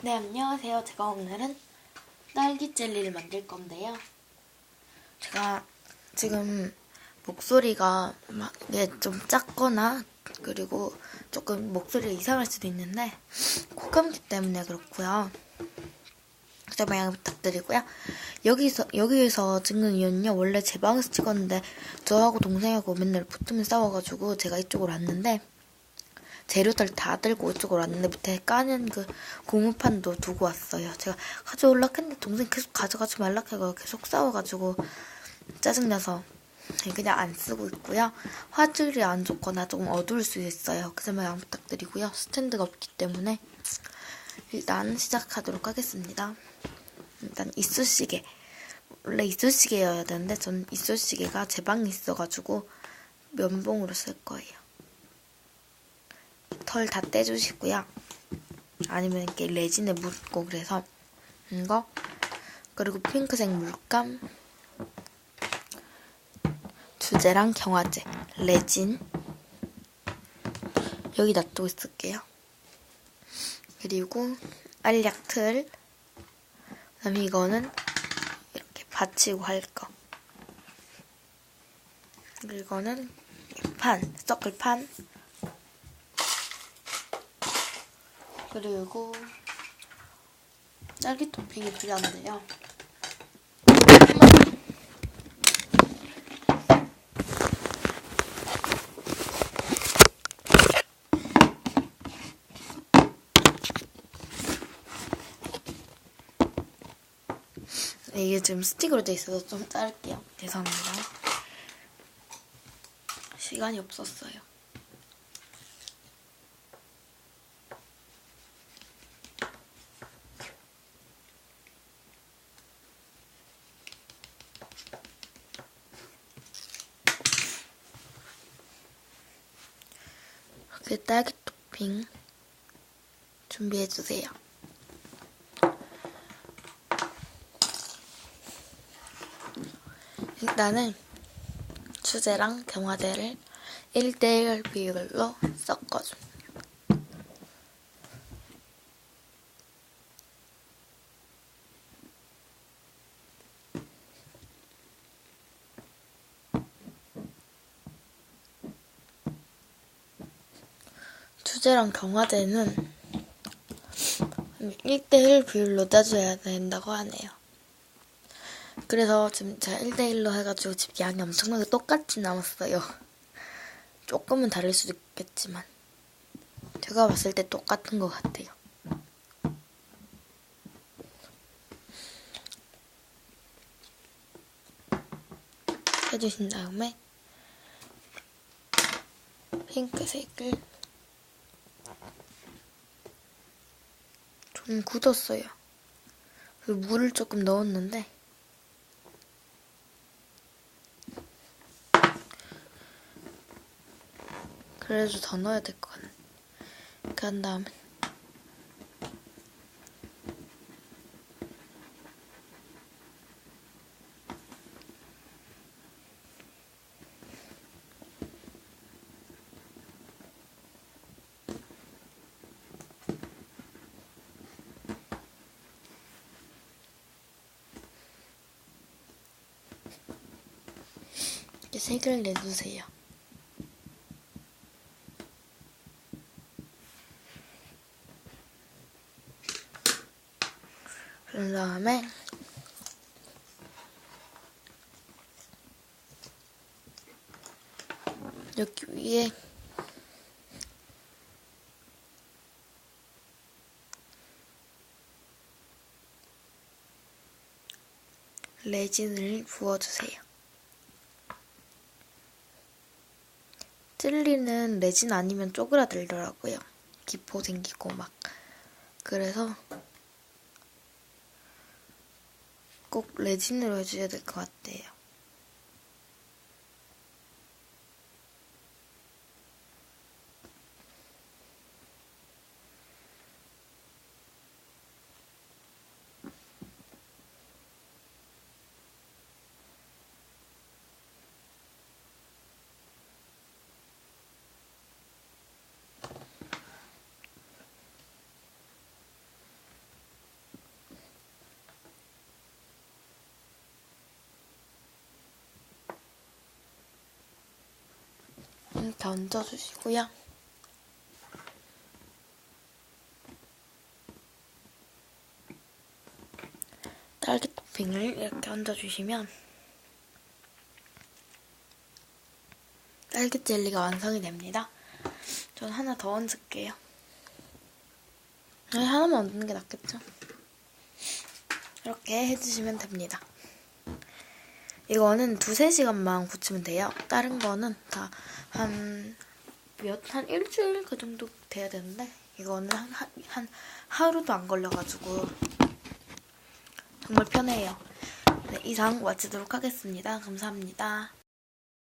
네, 안녕하세요. 제가 오늘은 딸기 젤리를 만들 건데요. 제가 지금 목소리가 막 이게 좀 작거나 그리고 조금 목소리가 이상할 수도 있는데 코감기 때문에 그렇고요. 좀 양해 부탁드리고요. 여기서 여기에서 찍는 이유는요. 원래 제 방에서 찍었는데 저하고 동생하고 맨날 붙으면 싸워가지고 제가 이쪽으로 왔는데 재료들 다 들고 이쪽으로 왔는데 밑에 까는 그 고무판도 두고 왔어요. 제가 가져올라 했는데 동생 계속 가져가지 말라 해서 계속 싸워가지고 짜증나서 그냥 안 쓰고 있고요. 화질이 안 좋거나 조금 어두울 수 있어요. 그래서 양 부탁드리고요. 스탠드가 없기 때문에 일단 시작하도록 하겠습니다. 일단 이쑤시개. 원래 이쑤시개여야 되는데 전 이쑤시개가 제 방에 있어가지고 면봉으로 쓸 거예요. 털 다 떼주시고요. 아니면 이렇게 레진에 묻고 그래서 이거 그리고 핑크색 물감 주제랑 경화제 레진 여기 놔두고 있을게요. 그리고 알약틀 그다음에 이거는 이렇게 받치고 할 거. 그리고 이거는 판, 서클 판. 그리고 딸기 토핑이 필요한데요. 이게 지금 스틱으로 돼 있어서 좀 자를게요. 죄송합니다. 시간이 없었어요. 이렇게 딸기 토핑 준비해주세요. 일단은 주제랑 경화제를 1대1 비율로 섞어줍니다. 주제랑 경화제는 1대1 비율로 짜줘야 된다고 하네요. 그래서 지금 제가 1대1로 해가지고 지금 양이 엄청나게 똑같이 남았어요. 조금은 다를 수도 있겠지만 제가 봤을 때 똑같은 것 같아요. 해주신 다음에 핑크색을 좀 굳었어요. 그 물을 조금 넣었는데 그래도 더 넣어야 될 것. 이렇게 한 다음에 이렇게 색을 내주세요. 그런 다음에 여기 위에 레진을 부어주세요. 젤리는 레진 아니면 쪼그라들더라고요. 기포 생기고 막. 그래서 꼭 레진으로 해줘야 될 것 같아요. 이렇게 얹어주시고요. 딸기 토핑을 이렇게 얹어주시면 딸기 젤리가 완성이 됩니다. 전 하나 더 얹을게요. 아니, 하나만 얹는 게 낫겠죠? 이렇게 해주시면 됩니다. 이거는 두세 시간만 굳히면 돼요. 다른 거는 다 한, 몇, 한 일주일 그 정도 돼야 되는데, 이거는 한, 한, 한 하루도 안 걸려가지고, 정말 편해요. 네, 이상 마치도록 하겠습니다. 감사합니다.